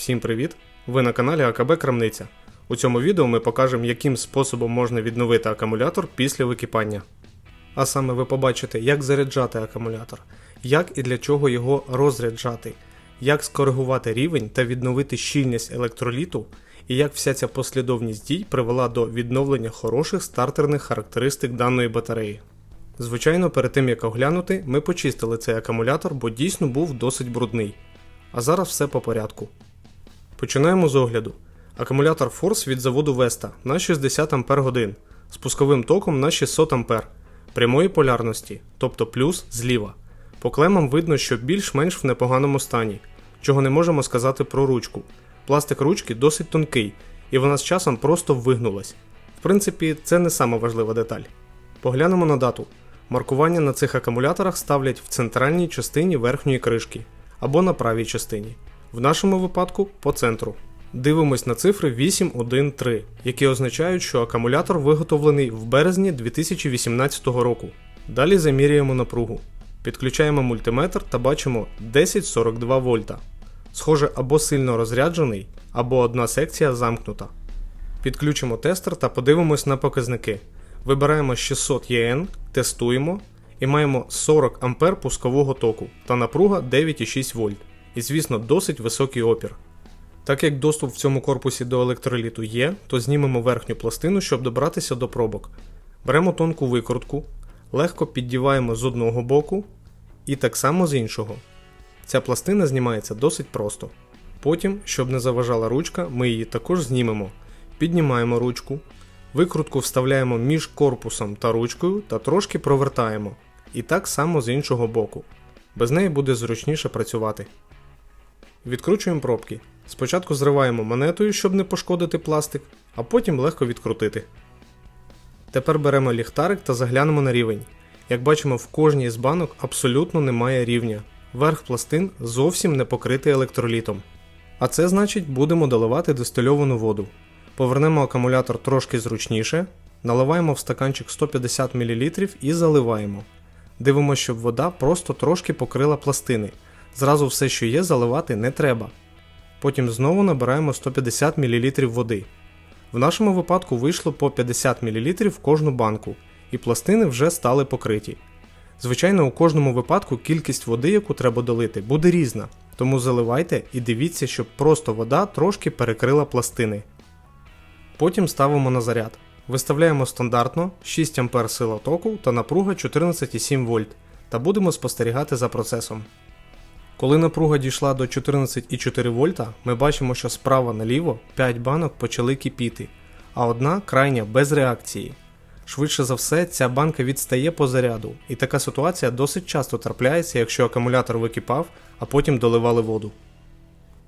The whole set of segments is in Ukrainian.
Всім привіт! Ви на каналі АКБ Крамниця. У цьому відео ми покажемо, яким способом можна відновити акумулятор після википання. А саме ви побачите, як заряджати акумулятор, як і для чого його розряджати, як скоригувати рівень та відновити щільність електроліту, і як вся ця послідовність дій привела до відновлення хороших стартерних характеристик даної батареї. Звичайно, перед тим як оглянути, ми почистили цей акумулятор, бо дійсно був досить брудний. А зараз все по порядку. Починаємо з огляду. Акумулятор Force від заводу Vesta на 60 Ах з пусковим током на 600 А прямої полярності, тобто плюс зліва. По клемам видно, що більш-менш в непоганому стані, чого не можемо сказати про ручку. Пластик ручки досить тонкий, і вона з часом просто вигнулась. В принципі, це не сама важлива деталь. Поглянемо на дату. Маркування на цих акумуляторах ставлять в центральній частині верхньої кришки або на правій частині. В нашому випадку по центру. Дивимось на цифри 813, які означають, що акумулятор виготовлений в березні 2018 року. Далі замірюємо напругу. Підключаємо мультиметр та бачимо 1042 вольта. Схоже, або сильно розряджений, або одна секція замкнута. Підключимо тестер та подивимось на показники. Вибираємо 600 ЄН, тестуємо і маємо 40 А пускового току та напруга 9,6 вольт. І звісно, досить високий опір. Так як доступ в цьому корпусі до електроліту є, то знімемо верхню пластину, щоб добратися до пробок. Беремо тонку викрутку, легко піддіваємо з одного боку і так само з іншого. Ця пластина знімається досить просто. Потім, щоб не заважала ручка, ми її також знімемо. Піднімаємо ручку, викрутку вставляємо між корпусом та ручкою та трошки провертаємо. І так само з іншого боку. Без неї буде зручніше працювати. Відкручуємо пробки. Спочатку зриваємо монетою, щоб не пошкодити пластик, а потім легко відкрутити. Тепер беремо ліхтарик та заглянемо на рівень. Як бачимо, в кожній з банок абсолютно немає рівня. Верх пластин зовсім не покритий електролітом. А це значить будемо доливати дистильовану воду. Повернемо акумулятор трошки зручніше, наливаємо в стаканчик 150 мл і заливаємо. Дивимося, щоб вода просто трошки покрила пластини. Зразу все, що є, заливати не треба. Потім знову набираємо 150 мл води. В нашому випадку вийшло по 50 мл в кожну банку, і пластини вже стали покриті. Звичайно, у кожному випадку кількість води, яку треба долити, буде різна, тому заливайте і дивіться, щоб просто вода трошки перекрила пластини. Потім ставимо на заряд. Виставляємо стандартно 6 А сила току та напруга 14,7 В та будемо спостерігати за процесом. Коли напруга дійшла до 14,4 вольта, ми бачимо, що справа наліво 5 банок почали кипіти, а одна крайня без реакції. Швидше за все, ця банка відстає по заряду, і така ситуація досить часто трапляється, якщо акумулятор википав, а потім доливали воду.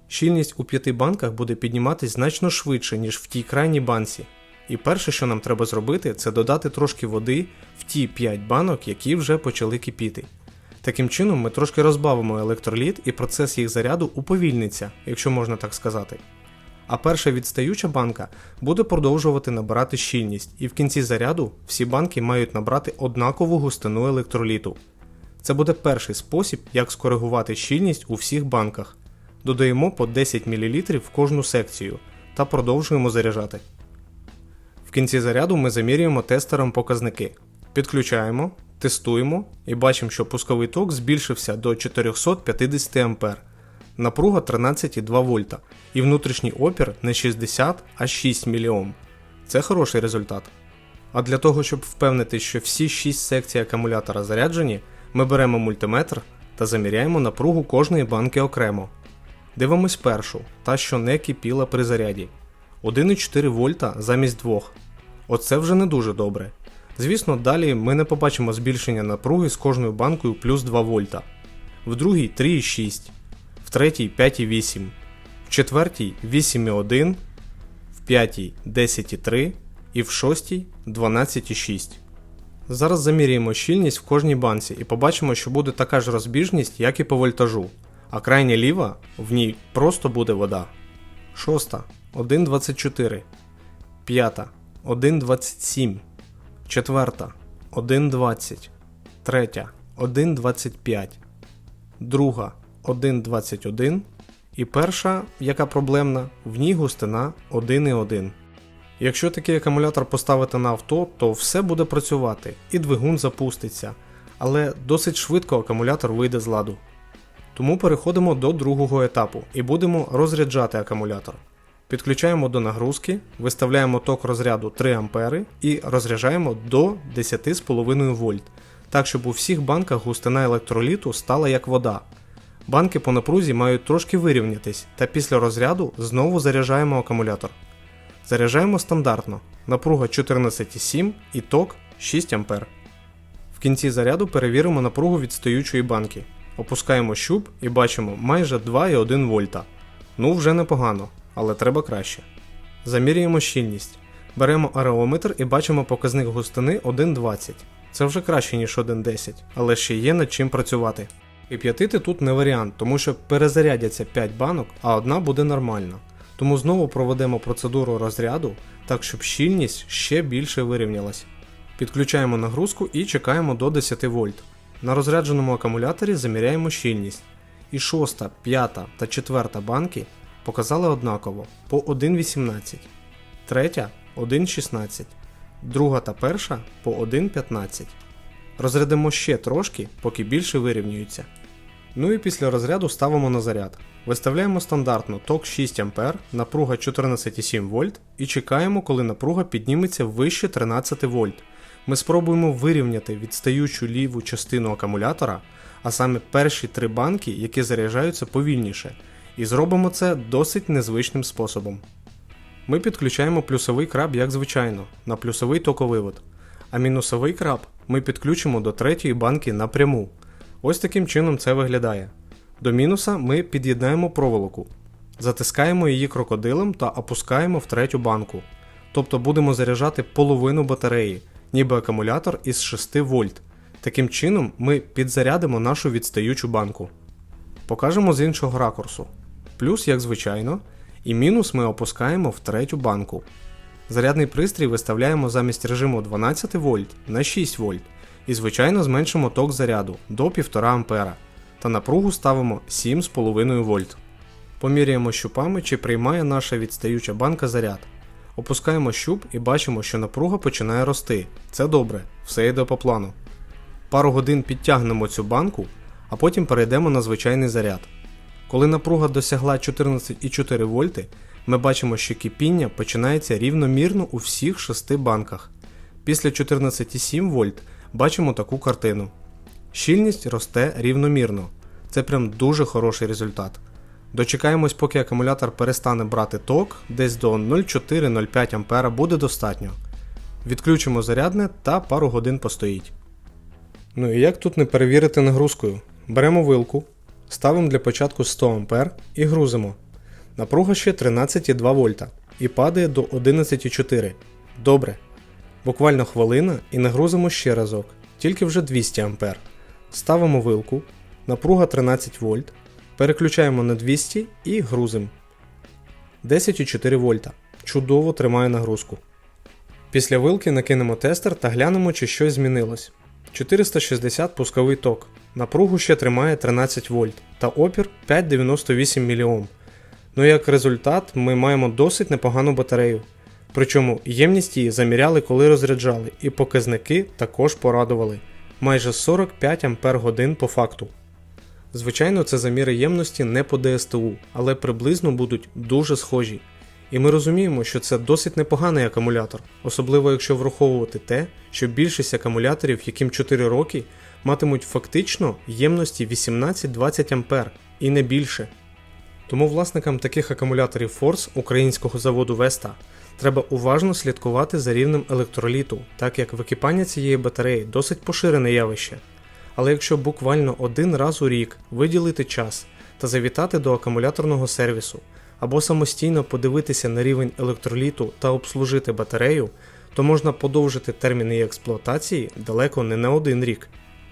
Щільність у п'яти банках буде підніматись значно швидше, ніж в тій крайній банці. І перше, що нам треба зробити, це додати трошки води в ті 5 банок, які вже почали кипіти. Таким чином, ми трошки розбавимо електроліт і процес їх заряду уповільниться, якщо можна так сказати. А перша відстаюча банка буде продовжувати набирати щільність, і в кінці заряду всі банки мають набрати однакову густину електроліту. Це буде перший спосіб, як скоригувати щільність у всіх банках. Додаємо по 10 мл в кожну секцію та продовжуємо заряджати. В кінці заряду ми замірюємо тестером показники. Підключаємо, тестуємо і бачимо, що пусковий ток збільшився до 450 А, напруга 13,2 вольта і внутрішній опір не 60, а 6 мільйом. Це хороший результат. А для того, щоб впевнити, що всі 6 секцій акумулятора заряджені, ми беремо мультиметр та заміряємо напругу кожної банки окремо. Дивимось першу, та що не кипіла при заряді. 1,4 вольта замість 2. Оце вже не дуже добре. Звісно, далі ми не побачимо збільшення напруги з кожною банкою плюс 2 вольта. В другій 3,6, в третій 5,8, в четвертій 8,1, в п'ятій 10,3 і в шостій 12,6. Зараз заміряємо щільність в кожній банці і побачимо, що буде така ж розбіжність, як і по вольтажу, а крайня ліва в ній просто буде вода. Шоста 1,24, п'ята 1,27 четверта. 1,20, третя. 1,25, друга. 1,21 І перша, яка проблемна, в ній густина 1,1. Якщо такий акумулятор поставити на авто, то все буде працювати і двигун запуститься, але досить швидко акумулятор вийде з ладу. Тому переходимо до другого етапу і будемо розряджати акумулятор. Підключаємо до нагрузки, виставляємо ток розряду 3 А і розряджаємо до 10,5 вольт, так щоб у всіх банках густина електроліту стала як вода. Банки по напрузі мають трошки вирівнятись, та після розряду знову заряджаємо акумулятор. Заряджаємо стандартно, напруга 14,7 і ток 6 А. В кінці заряду перевіримо напругу відстаючої банки. Опускаємо щуп і бачимо майже 2,1 вольта. Ну вже непогано, але треба краще. Замірюємо щільність. Беремо ареометр і бачимо показник густини 1,20. Це вже краще, ніж 1,10, але ще є над чим працювати. Кип'ятити тут не варіант, тому що перезарядяться 5 банок, а одна буде нормальна. Тому знову проведемо процедуру розряду, так щоб щільність ще більше вирівнялась. Підключаємо нагрузку і чекаємо до 10 вольт. На розрядженому акумуляторі заміряємо щільність. І шоста, п'ята та четверта банки показали однаково по 1,18, третя 1,16, друга та перша по 1,15. Розрядимо ще трошки, поки більше вирівнюються. Ну і після розряду ставимо на заряд. Виставляємо стандартно ток 6 А, напруга 14,7 вольт і чекаємо, коли напруга підніметься вище 13 вольт. Ми спробуємо вирівняти відстаючу ліву частину акумулятора, а саме перші три банки, які заряджаються повільніше, і зробимо це досить незвичним способом. Ми підключаємо плюсовий краб, як звичайно, на плюсовий токовивод, а мінусовий краб ми підключимо до третьої банки напряму. Ось таким чином це виглядає. До мінуса ми під'єднаємо проволоку, затискаємо її крокодилом та опускаємо в третю банку. Тобто будемо заряджати половину батареї, ніби акумулятор із 6 вольт. Таким чином ми підзарядимо нашу відстаючу банку. Покажемо з іншого ракурсу. Плюс, як звичайно, і мінус ми опускаємо в третю банку. Зарядний пристрій виставляємо замість режиму 12 вольт на 6 вольт і, звичайно, зменшимо ток заряду до 1,5 А та напругу ставимо 7,5 вольт. Поміряємо щупами, чи приймає наша відстаюча банка заряд. Опускаємо щуп і бачимо, що напруга починає рости. Це добре, все йде по плану. Пару годин підтягнемо цю банку, а потім перейдемо на звичайний заряд. Коли напруга досягла 14,4 вольти, ми бачимо, що кипіння починається рівномірно у всіх 6 банках. Після 14,7 вольт бачимо таку картину. Щільність росте рівномірно. Це прям дуже хороший результат. Дочекаємось, поки акумулятор перестане брати ток, десь до 0,4-0,5 А буде достатньо. Відключимо зарядне та пару годин постоїть. Ну і як тут не перевірити нагрузкою? Беремо вилку, ставимо для початку 100 А і грузимо. Напруга ще 13,2 вольта і падає до 11,4. Добре. Буквально хвилина і нагрузимо ще разок, тільки вже 200 А. Ставимо вилку, напруга 13 вольт, переключаємо на 200 і грузимо. 10,4 вольта. Чудово тримає нагрузку. Після вилки накинемо тестер та глянемо, чи щось змінилось. 460 пусковий ток. Напругу ще тримає 13 вольт та опір 598 мОм. Ну як результат, ми маємо досить непогану батарею. Причому ємність її заміряли, коли розряджали, і показники також порадували майже 45 Ампер годин по факту. Звичайно, це заміри ємності не по ДСТУ, але приблизно будуть дуже схожі. І ми розуміємо, що це досить непоганий акумулятор, особливо якщо враховувати те, що більшість акумуляторів, яким 4 роки, матимуть фактично ємності 18-20 Ампер і не більше. Тому власникам таких акумуляторів Force українського заводу Vesta треба уважно слідкувати за рівнем електроліту, так як википання цієї батареї досить поширене явище. Але якщо буквально один раз у рік виділити час та завітати до акумуляторного сервісу або самостійно подивитися на рівень електроліту та обслужити батарею, то можна подовжити термін її експлуатації далеко не на один рік.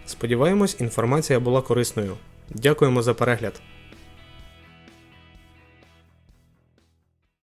Сподіваємось, інформація була корисною. Дякуємо за перегляд!